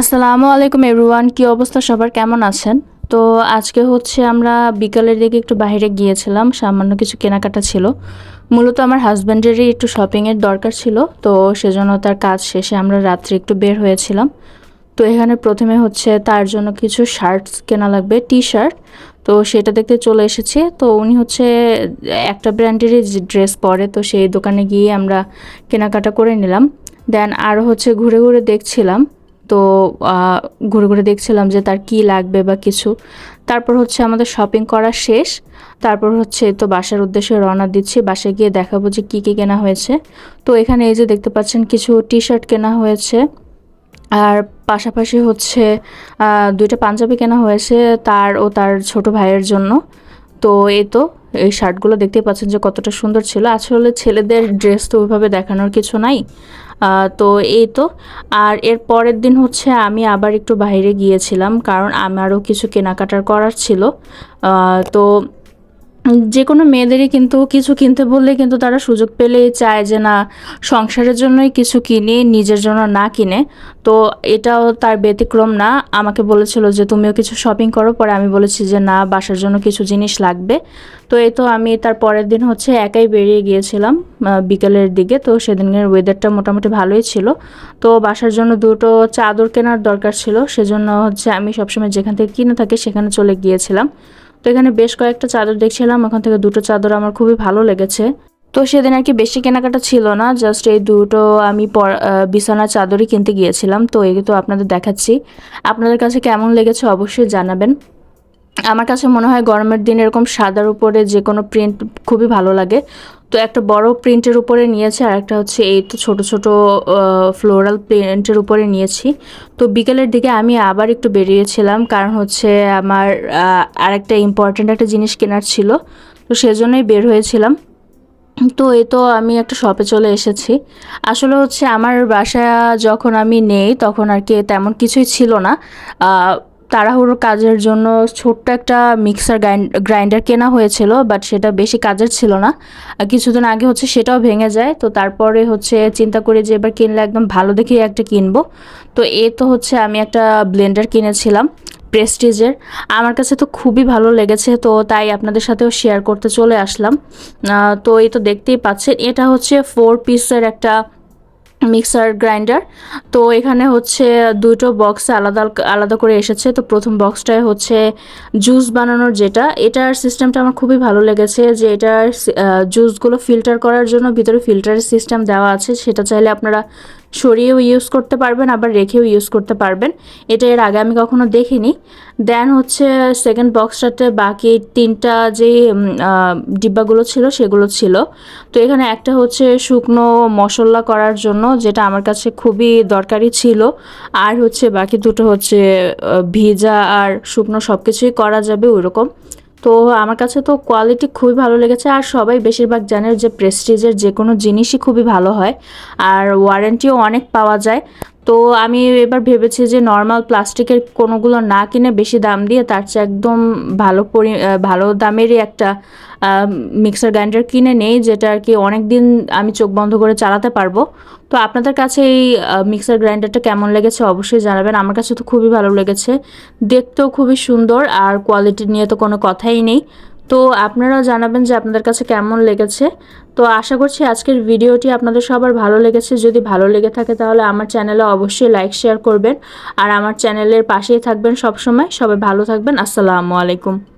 আসসালামু আলাইকুম এভরিওয়ান, কি অবস্থা সবার? কেমন আছেন? তো আজকে হচ্ছে আমরা বিকালের দিকে একটু বাইরে গিয়েছিলাম, সামান্য কিছু কেনাকাটা ছিল। মূলত আমার হাজব্যান্ডেরই একটু শপিংয়ের দরকার ছিল, তো সেজন্য তার কাজ শেষে আমরা রাত্রে একটু বের হয়েছিলাম। তো এখানে প্রথমে হচ্ছে তার জন্য কিছু শার্টস কেনা লাগবে টি শার্ট তো সেটা দেখতে চলে এসেছি। তো উনি হচ্ছে একটা ব্র্যান্ডেরই ড্রেস পরে, তো সেই দোকানে গিয়ে আমরা কেনাকাটা করে নিলাম। দেন আরও হচ্ছে ঘুরে ঘুরে দেখছিলাম। তো ঘুরে ঘুরে দেখছিলাম যে তার কি লাগবে বা কিছু। তারপর হচ্ছে আমাদের শপিং করা শেষ। তারপর হচ্ছে তো বাসার উদ্দেশ্যে রওনা দিচ্ছি। বাসায় গিয়ে দেখাবো যে কী কী কেনা হয়েছে। তো এখানে এই যে দেখতে পাচ্ছেন কিছু টি শার্ট কেনা হয়েছে। আর পাশাপাশি হচ্ছে দুইটা পাঞ্জাবি কেনা হয়েছে তার ও তার ছোট ভাইয়ের জন্য। তো এই তো এই শার্টগুলো দেখতে পাচ্ছেন যে কতটা সুন্দর ছিল। আসলে ছেলেদের ড্রেস তো ওইভাবে দেখানোর কিছু নাই। তো এই তো। আর এর পরের দিন হচ্ছে আমি আবার একটু বাইরে গিয়েছিলাম, কারণ আমারও কিছু কেনাকাটার করার ছিল। তো যে কোনো মেয়েদেরই কিন্তু কিছু কিনতে বললে কিন্তু তারা সুযোগ পেলেই চায় যে না, সংসারের জন্যই কিছু কিনি, নিজের জন্য না কিনে। তো এটাও তার ব্যতিক্রম না। আমাকে বলেছিল যে, তুমিও কিছু শপিং করো। পরে আমি বলেছি যে, না, বাসার জন্য কিছু জিনিস লাগবে। তো এই তো আমি তার পরের দিন হচ্ছে একাই বেরিয়ে গিয়েছিলাম বিকেলের দিকে। তো সেদিনের ওয়েদারটা মোটামুটি ভালোই ছিল। তো বাসার জন্য দুটো চাদর কেনার দরকার ছিল। সেজন্য হচ্ছে আমি সবসময় যেখান থেকে কিনে থাকি সেখানে চলে গিয়েছিলাম। তো এখানে বেশ কয়েকটা চাদর দেখছিলাম ওখান থেকে দুটো চাদর আমার খুবই ভালো লেগেছে। তো সেদিন আর কি বেশি কেনাকাটা ছিল না জাস্ট এই দুটো আমি বিছানার চাদরই কিনতে গিয়েছিলাম। তো এই তো আপনাদের দেখাচ্ছি। আপনাদের কাছে কেমন লেগেছে অবশ্যই জানাবেন। আমার কাছে মনে হয় গরমের দিন এরকম সাদার উপরে যে কোনো প্রিন্ট খুবই ভালো লাগে। তো একটা বড় প্রিন্টের উপরে নিয়েছি, আর একটা হচ্ছে এই তো ছোট ছোট ফ্লোরাল প্রিন্টের উপরে নিয়েছি। তো বিকেলের দিকে আমি আবার একটু বেরিয়েছিলাম, কারণ হচ্ছে আমার আরেকটা ইম্পর্ট্যান্ট একটা জিনিস কেনার ছিল। তো সেজন্যই বের হয়েছিলাম। তো এই তো আমি একটা শপে চলে এসেছি। আসলে হচ্ছে আমার বাসা যখন আমি নেই, তখন আর কি তেমন কিছুই ছিল না। তাড়াহুড়োর কাজের জন্য ছোট্ট একটা মিক্সার গ্রাইন্ডার কেনা হয়েছিল বাট সেটা বেশি কাজের ছিল না। কিছুদিন আগে হচ্ছে সেটাও ভেঙে যায়, তো তারপরে হচ্ছে চিন্তা করি যে এবার কিনলে একদম ভালো দেখেই একটা কিনবো। তো এ তো হচ্ছে আমি একটা ব্লেন্ডার কিনেছিলাম, প্রেস্টিজের। আমার কাছে তো খুবই ভালো লেগেছে, তো তাই আপনাদের সাথেও শেয়ার করতে চলে আসলাম। তো এই তো দেখতেই পাচ্ছেন, এটা হচ্ছে ফোর পিসের একটা মিক্সার গ্রাইন্ডার। তো এখানে হচ্ছে দুটো বক্স আলাদা আলাদা করে এসেছে। তো প্রথম বক্সটায় হচ্ছে জুস বানানোর যেটা, এটার সিস্টেমটা আমার খুবই ভালো লেগেছে যে এটার জুসগুলো ফিল্টার করার জন্য ভিতরে ফিল্টারের সিস্টেম দেওয়া আছে। সেটা চাইলে আপনারা সরিয়েও ইউজ করতে পারবেন, আবার রেখেও ইউজ করতে পারবেন। এটা এর আগে আমি কখনো দেখিনি। দেন হচ্ছে সেকেন্ড বক্সটাতে বাকি তিনটা যে ডিব্বাগুলো ছিল, সেগুলো ছিল। তো এখানে একটা হচ্ছে শুকনো মশলা করার জন্য, যেটা আমার কাছে খুবই দরকারি ছিল। আর হচ্ছে বাকি দুটো হচ্ছে ভিজা আর শুকনো সব কিছুই করা যাবে ওইরকম। তো আমার কাছে তো কোয়ালিটি খুবই ভালো লেগেছে আর সবাই বেশিরভাগ জানে যে প্রেস্টিজের যে কোনো জিনিসই খুবই ভালো হয়। আর ওয়ারেন্টিও অনেক পাওয়া যায়। তো আমি এবার ভেবেছি যে নর্মাল প্লাস্টিকের কোনোগুলো না কিনে বেশি দাম দিয়ে তার চেয়ে একদম ভালো পরি ভালো দামেরই একটা মিক্সার গ্রাইন্ডার কিনে নেই, যেটা আর কি অনেক দিন আমি চোখ বন্ধ করে চালাতে পারব। তো আপনাদের কাছে এই মিক্সার গ্রাইন্ডারটা কেমন লেগেছে অবশ্যই জানাবেন। আমার কাছে তো খুবই ভালো লেগেছে। দেখতেও খুবই সুন্দর আর কোয়ালিটি নিয়ে তো কোনো কথাই নেই। তো আপনারাও জানাবেন যে আপনাদের কাছে কেমন লেগেছে। তো আশা করছি আজকের ভিডিওটি আপনাদের সবার ভালো লেগেছে। যদি ভালো লেগে থাকে তাহলে আমার চ্যানেলে অবশ্যই লাইক, শেয়ার করবেন। আর আমার চ্যানেলের পাশেই থাকবেন সবসময়। সবাই ভালো থাকবেন। আসসালামু আলাইকুম।